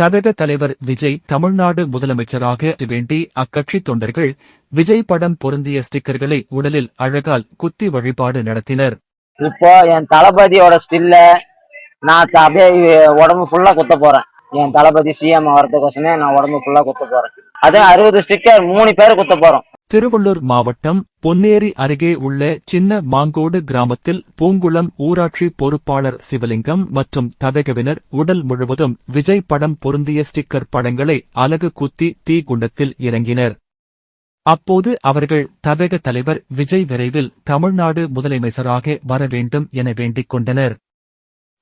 தமிழக தலைவர் விஜய் தமிழ்நாடு முதலமைச்சராக வேண்டி அக்கட்சி தொண்டர்கள் விஜய் படம் பொருந்திய ஸ்டிக்கர்களை உடலில் அழகால் குத்தி வழிபாடு நடத்தினர். இப்போ என் தளபதியோட ஸ்டில்ல நான் அப்படியே உடம்பு ஃபுல்லா குத்த போறேன். என் தளபதி சிஎம் வரதுக்கோசமே நான் உடம்பு ஃபுல்லா குத்த போறேன். அதே அறுபது ஸ்டிக்கர் மூணு பேர் குத்த போறோம். திருவள்ளூர் மாவட்டம் பொன்னேரி அருகே உள்ள சின்ன மாங்கோடு கிராமத்தில் பூங்குளம் ஊராட்சி பொறுப்பாளர் சிவலிங்கம் மற்றும் தவகவினர் உடல் முழுவதும் விஜய் படம் பொருந்திய ஸ்டிக்கர் படங்களை அலகு குத்தி தீக்குண்டத்தில் இறங்கினர். அப்போது அவர்கள் தவக தலைவர் விஜய் விரைவில் தமிழ்நாடு முதலமைச்சராக வர வேண்டும் என வேண்டிக் கொண்டனர்.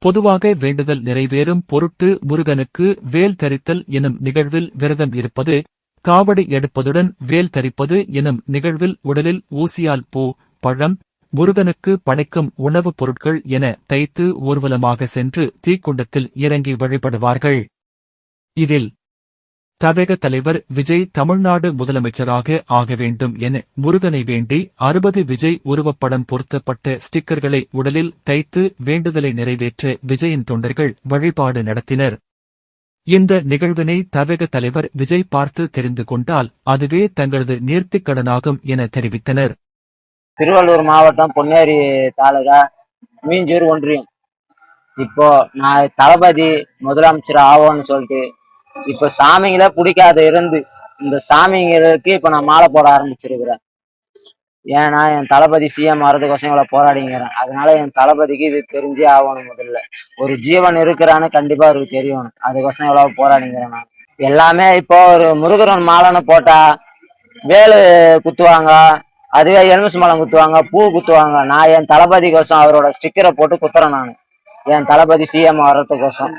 பொதுவாக வேண்டுதல் நிறைவேறும் பொருட்டு முருகனுக்கு வேல் தரித்தல் எனும் நிகழ்வில் விரதம் இருப்பது காவடி எடுப்பதுடன் வேல் தரிப்பது எனும் நிகழ்வில் உடலில் ஊசியால் பூ பழம் முருகனுக்கு படைக்கும் உணவுப் பொருட்கள் என தைத்து ஊர்வலமாக சென்று தீக்குண்டத்தில் இறங்கி வழிபடுவார்கள். இதில் தவேக தலைவர் விஜய் தமிழ்நாடு முதலமைச்சராக ஆக வேண்டும் என முருகனை வேண்டி அறுபது விஜய் உருவப்படம் பொருத்தப்பட்ட ஸ்டிக்கர்களை உடலில் தைத்து வேண்டுதலை நிறைவேற்ற விஜயின் தொண்டர்கள் வழிபாடு நடத்தினர். இந்த நிகழ்வினை தவக தலைவர் விஜய் பார்த்து தெரிந்து கொண்டால் அதுவே தங்களது நேர்த்திக் கடனாகும் என தெரிவித்தனர். திருவள்ளூர் மாவட்டம் பொன்னேரி தாலுகா மீஞ்சூர் ஒன்றியம். இப்போ நான் தளபதி முதலமைச்சர் ஆவோன்னு சொல்லிட்டு இப்போ சாமிங்கள பிடிக்காத இருந்து இந்த சாமிங்களுக்கு இப்போ நான் மாலை போட ஆரம்பிச்சிருக்கிறேன். ஏன்னா என் தளபதி சிஎம் வரதுக்கோசம் இவ்வளோ போராடிங்கிறேன். அதனால என் தளபதிக்கு இது தெரிஞ்சே ஆகணும் முதல்ல. ஒரு ஜீவன் இருக்கிறான்னு கண்டிப்பாக அவருக்கு தெரியணும். அதுக்கோசம் எவ்வளோ போராடிங்கிறேன் நான். எல்லாமே இப்போ ஒரு முருகரன் மாலைன்னு போட்டா வேலு குத்துவாங்க அதுவே எலுமிச்சு மலம் குத்துவாங்க பூ குத்துவாங்க. நான் என் தளபதிக்கோசம் அவரோட ஸ்டிக்கரை போட்டு குத்துறேன் நான். என் தளபதி சிஎம் வர்றதுக்கோசம்